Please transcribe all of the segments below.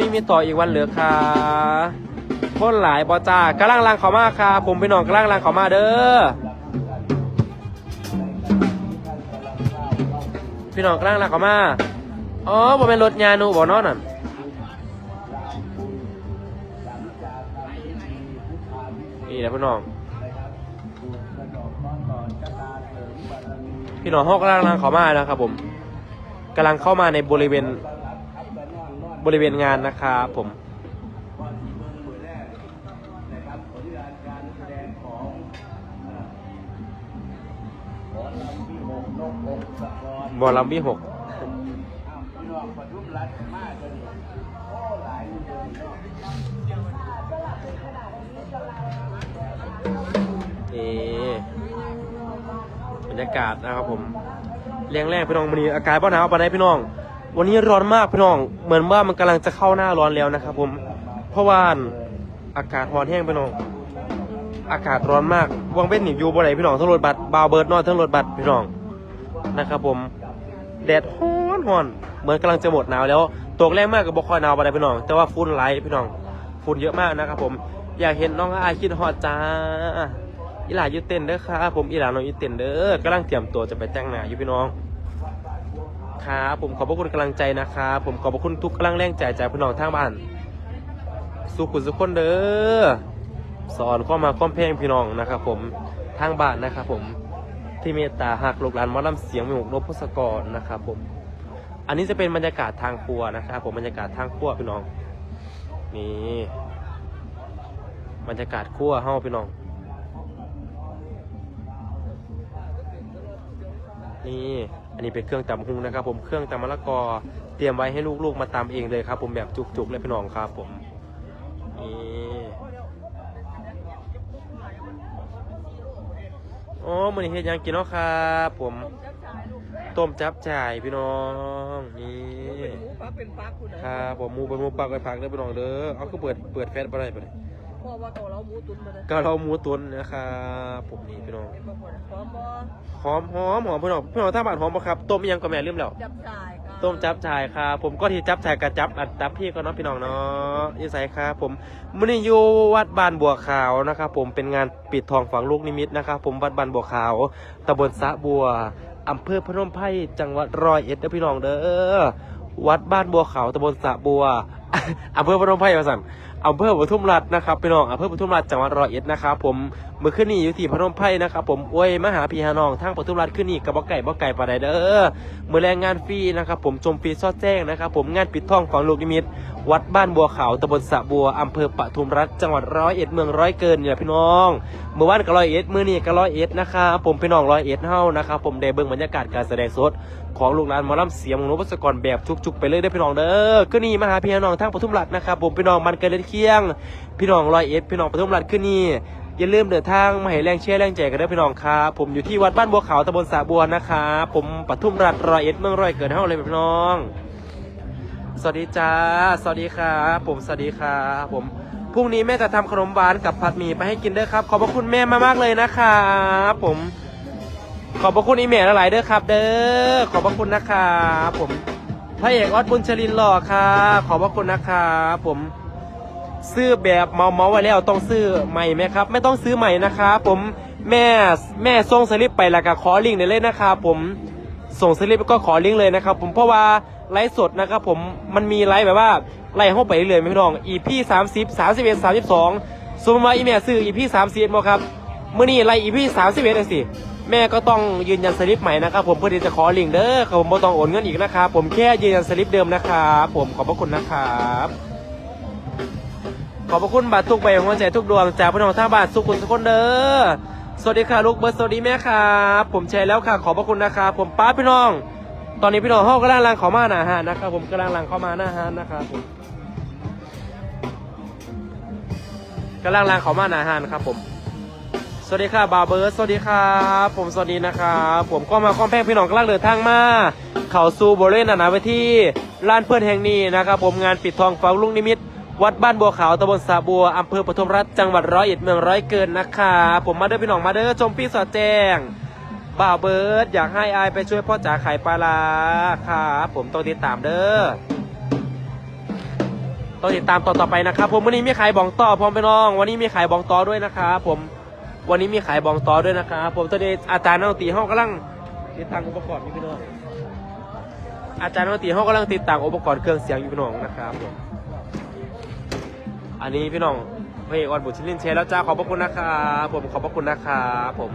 นี้มีต่ออีกวันเหลือค่ะคนหลายบอจ้ากำลังลังเขามาค่ะ ผมพี่น้องกำลังลังเขามาเด้อพี่น้องกำลังลังเขามาอ๋อผมเป็นรถยานูบ่เนอนน่ะนี่แหละพี่น้องพี่น้องห้องกำลังเข้ามานะครับผมกำลังเข้ามาในบริเวณ บริเวณงานนะครับผมบอลลัมบี้หกนี่บรรยากาศนะครับผมเลี้ยงแรกพี่น้องวันนี้อากาศบ้าหนาวปานใดพี่น้อง วันนี้ร้อนมากพี่น้อง เหมือนว่ามันกำลังจะเข้าหน้าร้อนแล้วนะครับผม เพราะว่าอากาศร้อนแห้งพี่น้อง อากาศร้อนมากวงเว้นหนีอยู่บ่ไหนพี่น้องทั้งรถบัสบาวเบิร์ดนอนทั้งรถบัสพี่น้องนะครับผม แดดฮ้อนฮ้อน เหมือนกำลังจะหมดหนาวแล้ว ตกแรงมากกับบคอยหนาวปานใดพี่น้อง แต่ว่าฝุ่นไหลายพี่น้อง ฝุ่นเยอะมากนะครับผม อยากเห็นน้องอาคิดฮอดจ้าอีหลาอยู่เต้นเด้อครับผมอีหลาน้องอยู่เต้นเด้อกำลังเตรียมตัวจะไปแต่งหน้าอยู่พี่น้อง ครับ ผมขอบพระคุณกำลังใจนะครับผมขอบพระคุณทุกกำลังแรงใจจากพี่น้องทางบ้านสู้คุณสุกคนเด้อสอนข้อมาข้อมเพลงพี่น้องนะครับ ผมทางบ้านนะครับ ผมที่เมตตาหักลูกหลานมอลำเสียงมีหกนพพศกรนะครับ ผม อันนี้จะเป็นบรรยากาศทางครัวนะครับ ผมบรรยากาศทางครัวพี่น้องนี่บรรยากาศครัวเฮาพี่น้องนี่ อันนี้เป็นเครื่องตำหุงนะครับ ผมเครื่องตำมะละกอเตรียมไว้ให้ลูกๆมาตำเองเลยครับ ผมแบบจุกๆเลยพี่น้องครับผมนี่โอ้มันนี้เฮ็ดหยังกินเนาะครับ ผมต้มจับจ่ายพี่น้องนี่เป็นหมูปักเป็นปักคุณนะครับผมหมูเป็นหมูปักไปผักเด้อพี่น้องเด้อเอาก็เปิดเปิดแฟซบ่ได้ปะเนี่ย พ่อว่าเก่าเราหมูตุ๋นมาเลยก็เราหมูตุ๋นนะครับผมนี่พี่น้องเป็นบางคนพร้อมบ่หอมหอมหอมพี่น้องพี่น้องถ้าบ้านหอมปะครับต้มอิหยังก็แม่ลืมแล้วจับจ่ายครับต้มจับชายครับผมก็ที่จับชายกับจับอัดจับพี่ก็เน้องพี่น้องเนาะยี่ไสครับผมมื่อนี้อยู่วัดบานบัวขาวนะครับผมเป็นงานปิดทองฝังลูกนิมิตนะครับผมวัดบานบัวขาวตำบลสะบัวอำเภอพนมไพรจังหวัดร้อยเอ็ดนะพี่น้องเด้อวัดบ้านบัวขาวตำบลสะบัวอำเภอพนมไพรมาสั่น อำเภอปทุมรัฐนะครับพี่น้องอำเภอปทุมรัฐจังหวัดร้อยเอ็ดนะครับผมเมื่อคืนนี้อยู่ที่พนมไพรนะครับผมโอ้ยมาหาพี่ฮานองทางปทุมรัฐขึ้นนี่กับบ่ไก่บ่ไก่ปานใดเด้อเมื่อแรงงานฟรีนะครับผมชมฟรีซอดแจ้งนะครับผมงานปิดท่องของลูกนิมิตวัดบ้านบัวขาวตำบลสะบัวอำเภอปทุมรัฐจังหวัดร้อยเอ็ดเมืองร้อยเกินเนี่ยพี่น้องเมื่อวานก็ร้อยเอ็ดมื้อนี้ก็ร้อยเอ็ดนะครับผมพี่น้องร้อยเอ็ดเฮานะครับผมได้เบิ่งบรรยากาศการแสดงสดของลูกหลานมอลำเสียงของนุพศกรแบบจุกๆไปเลยได้พี่น้องเด้อคืนนี้มาหาพี่น้องทั้งปทุมรัฐนะครับผมพี่น้องมันเกิดเล่นเคียง พี่น้องรอยเอ็ดพี่น้องปทุมรัฐคืนนี้อย่าลืมเดินทางมาให้แรงเชียร์แรงใจกันด้วยพี่น้องครับผมอยู่ที่วัดบ้านบัวขาวตำบลสะบัวนะครับผมปทุมรัฐรอยเอ็ดเมืองรอยเกิดเฮาเลยพี่น้อง สวัสดีจ้าสวัสดีครับผมสวัสดีครับผมพรุ่งนี้แม่จะทำขนมหวานกับผัดหมี่ไปให้กินเด้อครับ ขอบพระคุณแม่มากๆเลยนะครับผมขอบพระคุณอีเมลหลายๆเด้อครับ เด้อขอบพระคุณนะครับผมพระเอกออดบุญชลินหล่อค่ะขอบพระคุณนะครับผม ซื้อแบบเมาเมาไว้แล้วต้องซื้อใหม่ไหมครับ ไม่ต้องซื้อใหม่นะครับผมแม่แม่ส่งสลิปไปแล้วก็ขอลิงก์ได้เลยนะครับผมส่งสลิปก็ขอลิงก์เลยนะครับผมเพราะว่าไลฟ์สดนะครับผมมันมีไลฟ์แบบว่าไล่ห้องไปเรื่อยๆไม่พี่น้อง EP สามสิบสามสิบเอ็ดสามสิบสองสมมติว่าอีแม่ซื้อ EP สามสิบบ่ครับเมื่อนี้ไล่ EP สามสิบเอ็ดสิแม่ก็ต้องยืนยันสลิปใหม่นะครับผมเพื่อที่จะขอลิงก์เด้อครับผมไม่ต้องโอนเงินอีกนะครับผมแค่ยืนยันสลิปเดิมนะครับผมขอบพระคุณนะครับ ขอบพระคุณบัตรทุกใบของหัวใจทุกดวงจากพี่น้องท่าบานสุขุนทุกคนเด้อสวัสดีค่ะลูกเบิร์ดสวัสดีแม่ครับผมแชร์แล้วค่ะ ขอบพระคุณนะครับผมป้าพี่น้อง ตอนนี้พี่น้องห้องกำลังลังเข้ามาหน้าฮานนะครับผมกำลังลังเข้ามาหน้าฮานนะครับผมกำลังลังเข้ามาหน้าฮานครับผมสวัสดีค่ะบาเบิร์ดสวัสดีครับผมสวัสดีนะครับผมก็มาคอมแพงพี่น้องกำลังเดินทางมา เขาสู่บริเวณหนาหนาไปที่ลานเพื่อนแห่งนี้นะครับผมงานปิดทองฟ้าลุงนิมิต วัดบ้านบัวขาวตำบลสาบัวอำเภอปทุมรัฐจังหวัดร้อยเอ็ดเมืองร้อยเกินนะคะผมมาเด้อพี่น้องมาเด้อชมพี่สอดแจ้งบ่าวเบิร์ดอยากให้อายไปช่วยพ่อจ๋าขายปลาร้าครับผมต้องติดตามเด้อต้องติดตามต่อต่อไปนะครับ ผมวันนี้มีขายบองต่อพร้อมไปน้อง วันนี้มีขายบองต่อด้วยนะครับผมวันนี้มีขายบองต่อด้วยนะครับผมตอนนี้อาจารย์นักดนตีห้องกำลังติดตั้งอุปกรณ์อยู่พี่น้องอาจารย์นักดนตีห้องกำลังติดตั้งอุปกรณ์เครื่องเสียงอยู่พี่น้องนะครับผม อันนี้พี่น้องพระเอกวันบุตรชิลินเชแล้วจ้าขอบพระคุณนะครับผมขอบพระคุณนะครับผม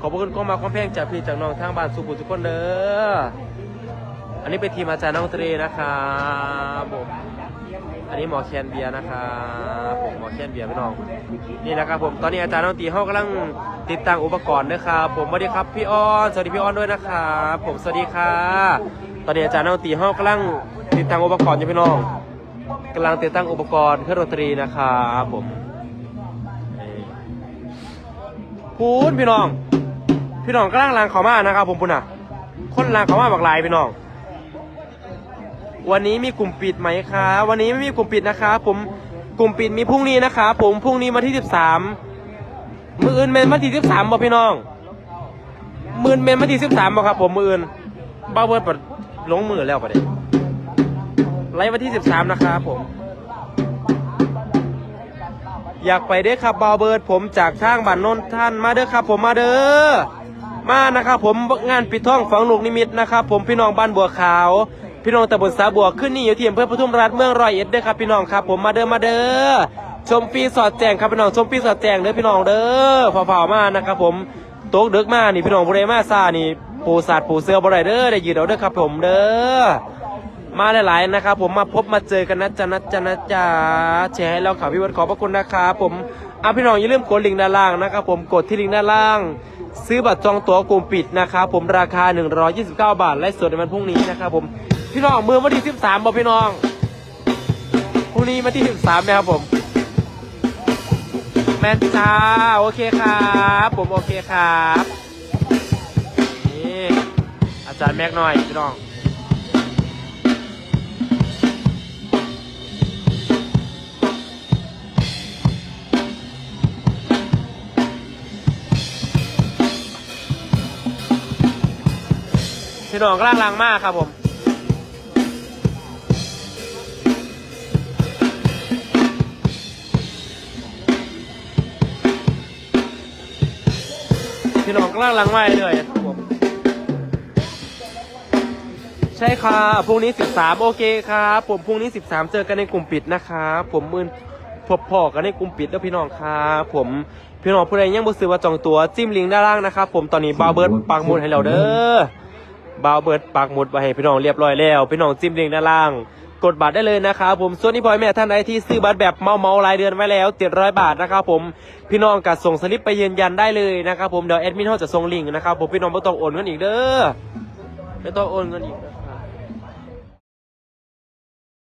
ขอบพระคุณก็มาความแพงจากพี่จากน้องทางบ้านสุขุมทุกคนเด้ออันนี้เป็นทีมอาจารย์นักดนตรีนะครับผมอันนี้หมอแคนเบียร์นะครับผมหมอแคนเบียร์พี่น้องนี่นะครับผมตอนนี้อาจารย์ดนตรีเขากำลังติดตั้งอุปกรณ์นะครับผมสวัสดีครับพี่อ้อนสวัสดีพี่อ้อนด้วยนะครับผมสวัสดีค่ะ ตอนนี้อาจารย์ดนตรีเขากำลังติดตั้งอุปกรณ์อยู่พี่น้อง กำลังติดตั้งอุปกรณ์เครื่องดนตรีนะครับผมพูนพี่น้อง พี่น้องกำลังลางเขามานะครับผมพุ่นอะ คนลางเขามาบักลายพี่น้อง วันนี้มีกลุ่มปิดไหมคะวันนี้ไม่มีกลุ่มปิดนะคะผมกลุ่มปิดมีพรุ่งนี้นะคะผมพรุ่งนี้วันที่สิบสามมืออื่นเป็นวันที่สิบสามบ่พี่น้องมืออื่นเป็นวันที่สิบสามบ่ครับผมมืออื่นบ้าเบิร์ดปดลงมือแล้วประเด็น ไลฟ์วันที่สิบสามนะครับผม อยากไปเด้อครับบาวเบิร์ดผมจากทางบ้านโนนท่านมาเด้อครับ ผมมาเด้อมานะครับผมงานปิดทองฝังลูกนิมิตนะครับผมพี่น้องบ้านบัวขาว พี่น้องตำบลสาบัวขึ้นนี่อยู่ที่อำเภอปทุมราชเมืองร้อยเอ็ดเด้อครับพี่น้องครับผมมาเด้อมาเด้อชมฟรีสอดแจงครับพี่น้องชมฟรีสอดแจงเด้อพี่น้องเด้อเผาๆมานะครับผมโต๊ะเด็กมานี่พี่น้องบริมาซานี่ปูสาดปูเสือบ่ได้เด้อได้ยืดเอาเด้อครับผมเด้อ มาหลายๆนะครับ ผมมาพบมาเจอกันนะจ๊ะนะจ๊ะนะจ๊ะแชร์ให้เราข่าวพี่วัดขอบพระคุณนะครับผมอะพี่น้องอย่าลืมกดลิงก์ด้านล่างนะครับผมกดที่ลิงก์ด้านล่าง ซื้อบัตรจองตั๋วกลุ่มปิดนะครับผมราคา 129 บาทและสดในวันพรุ่งนี้นะครับผมพี่น้องมือวันที่ 13บอกพี่น้องพรุ่งนี้วันที่ 13นะครับผมแมนจ้าโอเคครับผมโอเคครับนี่อาจารย์แม็กหน่อยพี่น้อง พี่น้องกำลังลังมากครับผมพี่น้องกำลังลังมากเลยครับผมใช่ค่ะพรุ่งนี้ 13 โอเคครับ ผมพรุ่งนี้ 13 เจอกันในกลุ่มปิดนะครับผมมืนพบพอกันในกลุ่มปิดแล้วพี่น้องครับผมพี่น้องผู้ใดยังบ่ซื้อว่าจองตัวจิ้มลิงก์ด้านล่างนะครับผมตอนนี้บาวเบิร์ดปักหมุดให้เราเด้อ บาวเบิร์ดปักหมุดไว้ให้พี่น้องเรียบร้อยแล้วพี่น้องจิ้มลิงก์ด้านล่าง กดบัตรได้เลยนะครับผมส่วนที่พ่อแม่ท่านใดที่ซื้อบัตรแบบเมาเมารายเดือนไว้แล้วเต็จร้อยบาทนะครับผมพี่น้องกัดส่งสลิปไปยืนยันได้เลยนะครับผมเดี๋ยวแอดมินเขาจะส่งลิงก์นะครับผมพี่น้องไม่ต้องโอนเงินอีกเด้อไม่ต้องโอนเงินอีก